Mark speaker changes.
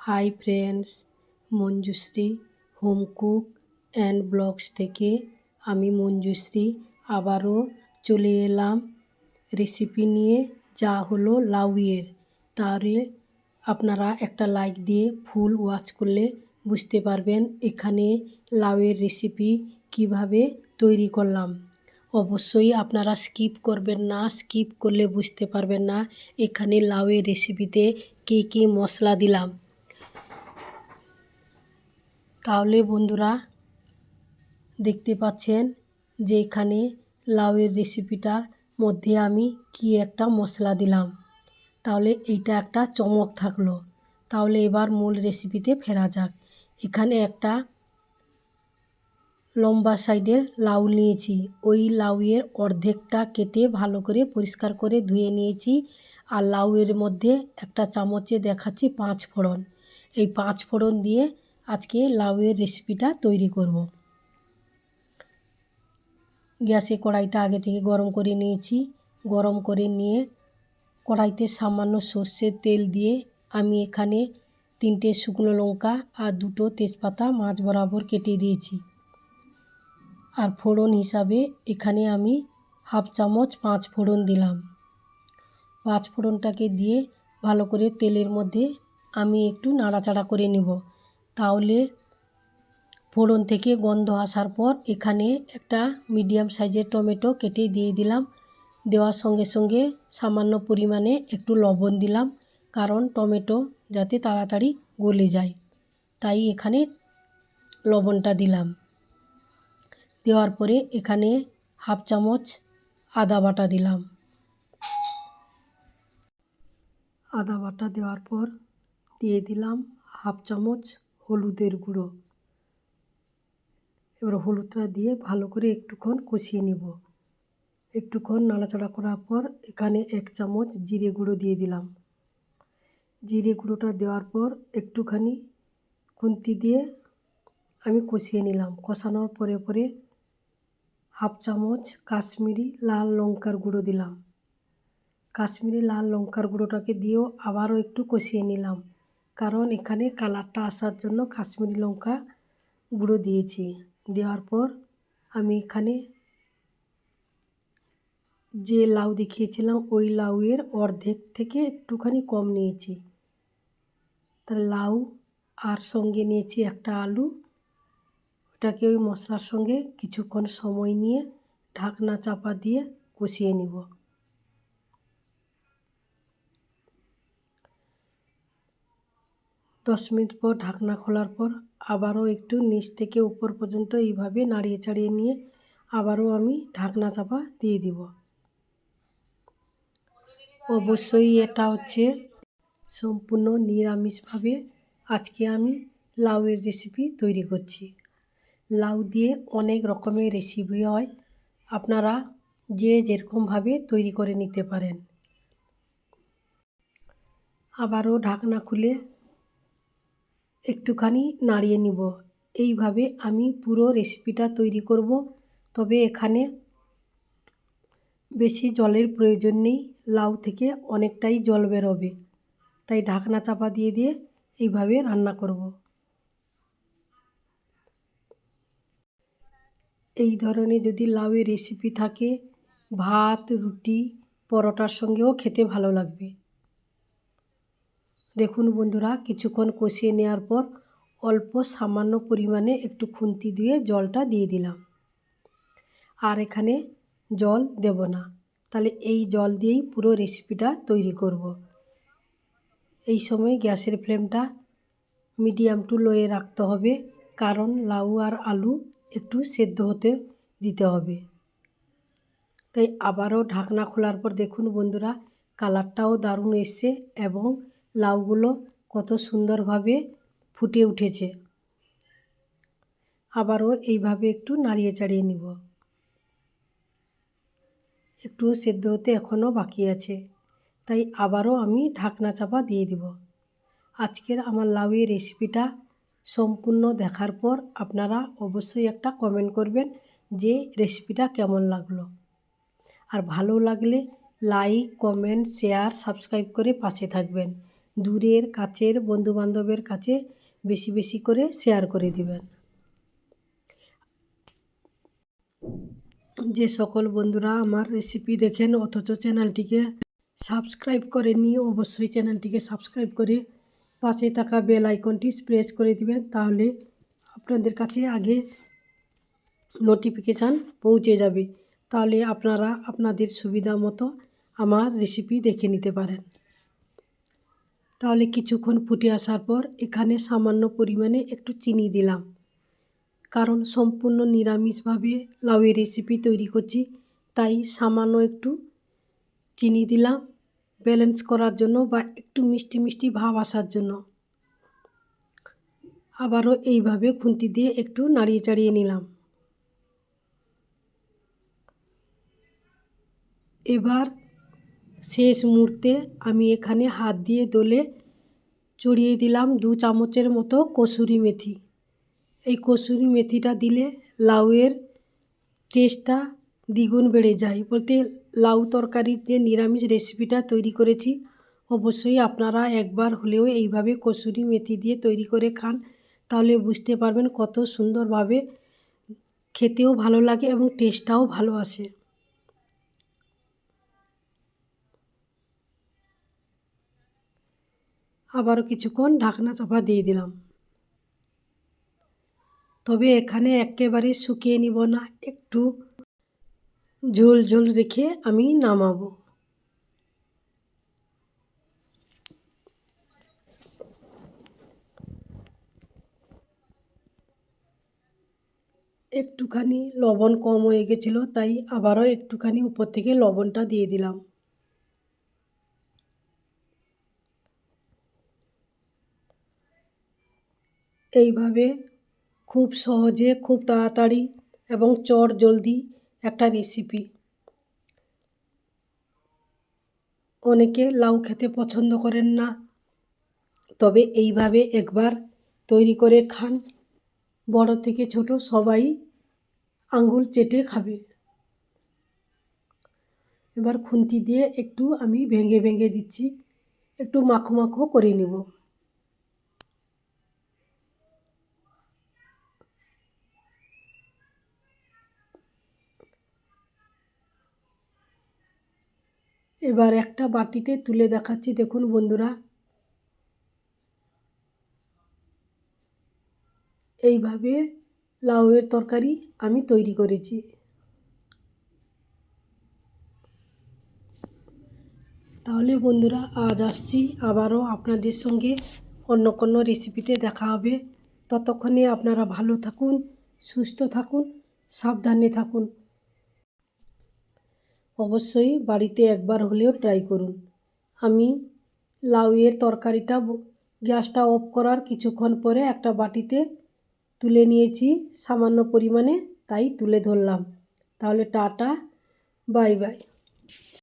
Speaker 1: Hi friends, Manjushree, home cook and blogs থেকে আমি মঞ্জুশ্রী আবারও চলে এলাম রেসিপি নিয়ে যা হলো লাউয়ের তাহলে আপনারা একটা লাইক দিয়ে ফুল ওয়াচ করলে বুঝতে পারবেন এখানে লাউয়ের রেসিপি কীভাবে তৈরি করলাম। অবশ্যই আপনারা স্কিপ করবেন না, স্কিপ করলে বুঝতে পারবেন না এখানে লাউয়ের রেসিপিতে কী কী মশলা দিলাম। তাহলে বন্ধুরা দেখতে পাচ্ছেন যে এখানে লাউয়ের রেসিপিটার মধ্যে আমি কি একটা মশলা দিলাম। তাহলে এইটা একটা চমক থাকল। তাহলে এবার মূল রেসিপিতে ফেরা যাক। এখানে একটা লম্বা সাইডের লাউ নিয়েছি। ওই লাউয়ের অর্ধেকটা কেটে ভালো করে পরিষ্কার করে ধুয়ে নিয়েছি আর লাউয়ের মধ্যে একটা চামচে দেখাচ্ছি পাঁচ ফোড়ন। এই পাঁচ ফোড়ন দিয়ে আজকে লাউয়ের রেসিপিটা তৈরি করব। গ্যাসে কড়াইটা আগে থেকে গরম করে নিয়েছি। গরম করে নিয়ে কড়াইতে সামান্য সর্ষের তেল দিয়ে আমি এখানে তিনটে শুকনো লঙ্কা আর দুটো তেজপাতা মাছ বরাবর কেটে দিয়েছি। আর ফোড়ন হিসাবে এখানে আমি হাফ চামচ পাঁচ ফোড়ন দিলাম। পাঁচ ফোড়নটাকে দিয়ে ভালো করে তেলের মধ্যে আমি একটু নাড়াচাড়া করে নেব। তাহলে ফোড়ন থেকে গন্ধ আসার পর এখানে একটা মিডিয়াম সাইজের টমেটো কেটে দিয়ে দিলাম। দেওয়ার সঙ্গে সঙ্গে সামান্য পরিমাণে একটু লবণ দিলাম, কারণ টমেটো যাতে তাড়াতাড়ি গলে যায়। তাই এখানে লবণটা দিলাম। দেওয়ার পরে এখানে হাফ চামচ আদা বাটা দিলাম। আদা বাটা দেওয়ার পর দিয়ে দিলাম হাফ চামচ হলুদের গুঁড়ো। এবার হলুদটা দিয়ে ভালো করে একটুক্ষণ কষিয়ে নেব। একটুক্ষণ নাড়াচাড়া করার পর এখানে এক চামচ জিরে গুঁড়ো দিয়ে দিলাম। জিরে গুঁড়োটা দেওয়ার পর একটুখানি খুন্তি দিয়ে আমি কষিয়ে নিলাম। কষানোর পরে পরে হাফ চামচ কাশ্মীরি লাল লঙ্কার গুঁড়ো দিলাম। কাশ্মীরি লাল লঙ্কার গুঁড়োটাকে দিয়েও আবারও একটু কষিয়ে নিলাম। কারণ এখানে কালারটা আসার জন্য কাশ্মীরি লঙ্কা গুঁড়ো দিয়েছি। দেওয়ার পর আমি এখানে যে লাউ দেখিয়েছিলাম, ওই লাউয়ের অর্ধেক থেকে একটুখানি কম নিয়েছি। তাহলে লাউ আর সঙ্গে নিয়েছি একটা আলু। ওটাকে ওই মশলার সঙ্গে কিছুক্ষণ সময় নিয়ে ঢাকনা চাপা দিয়ে কষিয়ে নিব। দশ মিনিট পর ঢাকনা খোলার পর আবারও একটু নিচ থেকে উপর পর্যন্ত এইভাবে নাড়িয়ে চাড়িয়ে নিয়ে আবারও আমি ঢাকনা চাপা দিয়ে দিব। অবশ্যই এটা হচ্ছে সম্পূর্ণ নিরামিষভাবে আজকে আমি লাউয়ের রেসিপি তৈরি করছি। লাউ দিয়ে অনেক রকমের রেসিপি হয়। আপনারা যে যেরকমভাবে তৈরি করে নিতে পারেন। আবারও ঢাকনা খুলে একটুখানি নাড়িয়ে নিব। এইভাবে আমি পুরো রেসিপিটা তৈরি করব। তবে এখানে বেশি জলের প্রয়োজন নেই। লাউ থেকে অনেকটাই জল বেরোবে। তাই ঢাকনা চাপা দিয়ে দিয়ে এইভাবে রান্না করব। এই ধরনের যদি লাউয়ের রেসিপি থাকে, ভাত, রুটি, পরোটার সঙ্গেও খেতে ভালো লাগবে। দেখুন বন্ধুরা, কিছুক্ষণ কষিয়ে নেওয়ার পর অল্প সামান্য পরিমাণে একটু খুন্তি দিয়ে জলটা দিয়ে দিলাম। আর এখানে জল দেব না। তাহলে এই জল দিয়েই পুরো রেসিপিটা তৈরি করব। এই সময় গ্যাসের ফ্লেমটা মিডিয়াম টু লোয়ে রাখতে হবে, কারণ লাউ আর আলু একটু সেদ্ধ হতে দিতে হবে। তাই আবারও ঢাকনা খোলার পর দেখুন বন্ধুরা কালারটাও দারুণ এসছে এবং লাউগুলো কত সুন্দরভাবে ফুটে উঠেছে। আবারও এইভাবে একটু নাড়িয়ে চাড়িয়ে নিব। একটু সেদ্ধ হতে এখনও বাকি আছে, তাই আবারও আমি ঢাকনা চাপা দিয়ে দিব। আজকের আমার লাউয়ের রেসিপিটা সম্পূর্ণ দেখার পর আপনারা অবশ্যই একটা কমেন্ট করবেন যে রেসিপিটা কেমন লাগল। আর ভালো লাগলে লাইক কমেন্ট শেয়ার সাবস্ক্রাইব করে পাশে থাকবেন। দূরের কাছের বন্ধুবান্ধবের কাছে বেশি বেশি করে শেয়ার করে দিবেন। যে সকল বন্ধুরা আমার রেসিপি দেখেন, অথচ চ্যানেলটিকে সাবস্ক্রাইব করেননি, অবশ্যই চ্যানেলটিকে সাবস্ক্রাইব করে পাশে থাকা বেল আইকনটি প্রেস করে দিবেন, তাহলে আপনাদের কাছে আগে নোটিফিকেশান পৌঁছে যাবে। তাহলে আপনারা আপনাদের সুবিধা মতো আমার রেসিপি দেখে নিতে পারেন। তাহলে কিছুক্ষণ ফুটে আসার পর এখানে সামান্য পরিমাণে একটু চিনি দিলাম। কারণ সম্পূর্ণ নিরামিষভাবে লাউয়ের রেসিপি তৈরি করছি, তাই সামান্য একটু চিনি দিলাম ব্যালেন্স করার জন্য বা একটু মিষ্টি মিষ্টি ভাব আসার জন্য। আবারও এইভাবে খুন্তি দিয়ে একটু নাড়িয়ে চাড়িয়ে নিলাম। এবার শেষ মুহূর্তে আমি এখানে হাত দিয়ে দোলে চড়িয়ে দিলাম দু চামচের মতো কসুরি মেথি। এই কসুরি মেথিটা দিলে লাউয়ের টেস্টটা দ্বিগুণ বেড়ে যায়। বলতে লাউ তরকারির যে নিরামিষ রেসিপিটা তৈরি করেছি, অবশ্যই আপনারা একবার হলেও এইভাবে কসুরি মেথি দিয়ে তৈরি করে খান, তাহলে বুঝতে পারবেন কত সুন্দরভাবে খেতেও ভালো লাগে এবং টেস্টটাও ভালো আসে। আবারও কিছুক্ষণ ঢাকনা চাপা দিয়ে দিলাম। তবে এখানে একেবারে শুকিয়ে নিব না, একটু ঝোল ঝোল রেখে আমি নামাবো। একটুখানি লবণ কম হয়ে গেছিল, তাই আবারও একটুখানি উপর থেকে লবণটা দিয়ে দিলাম। এইভাবে খুব সহজে, খুব তাড়াতাড়ি এবং চট জলদি একটা রেসিপি অনেকে লাউ খেতে পছন্দ করেন না, তবে এইভাবে একবার তৈরি করে খান। বড় থেকে ছোট সবাই আঙ্গুল চেটে খাবে। এবার খুন্তি দিয়ে একটু আমি ভেঙে ভেঙে দিচ্ছি, একটু মাখো মাখো করে নেব। এবার একটা বাটিতে তুলে দেখাচ্ছি। দেখুন বন্ধুরা। এইভাবে লাউয়ের তরকারি আমি তৈরি করেছি। তাহলে বন্ধুরা, আজ আসছি। আবারও আপনাদের সঙ্গে অন্য কোনো রেসিপিতে দেখা হবে। ততক্ষণে আপনারা ভালো থাকুন, সুস্থ থাকুন, সাবধানে থাকুন। অবশ্যই বাড়িতে একবার হলেও ট্রাই করুন। আমি লাউয়ের তরকারিটা গ্যাসটা অফ করার কিছুক্ষণ পরে একটা বাটিতে তুলে নিয়েছি, সামান্য পরিমাণে তাই তুলে ধরলাম। তাহলে টাটা বাই বাই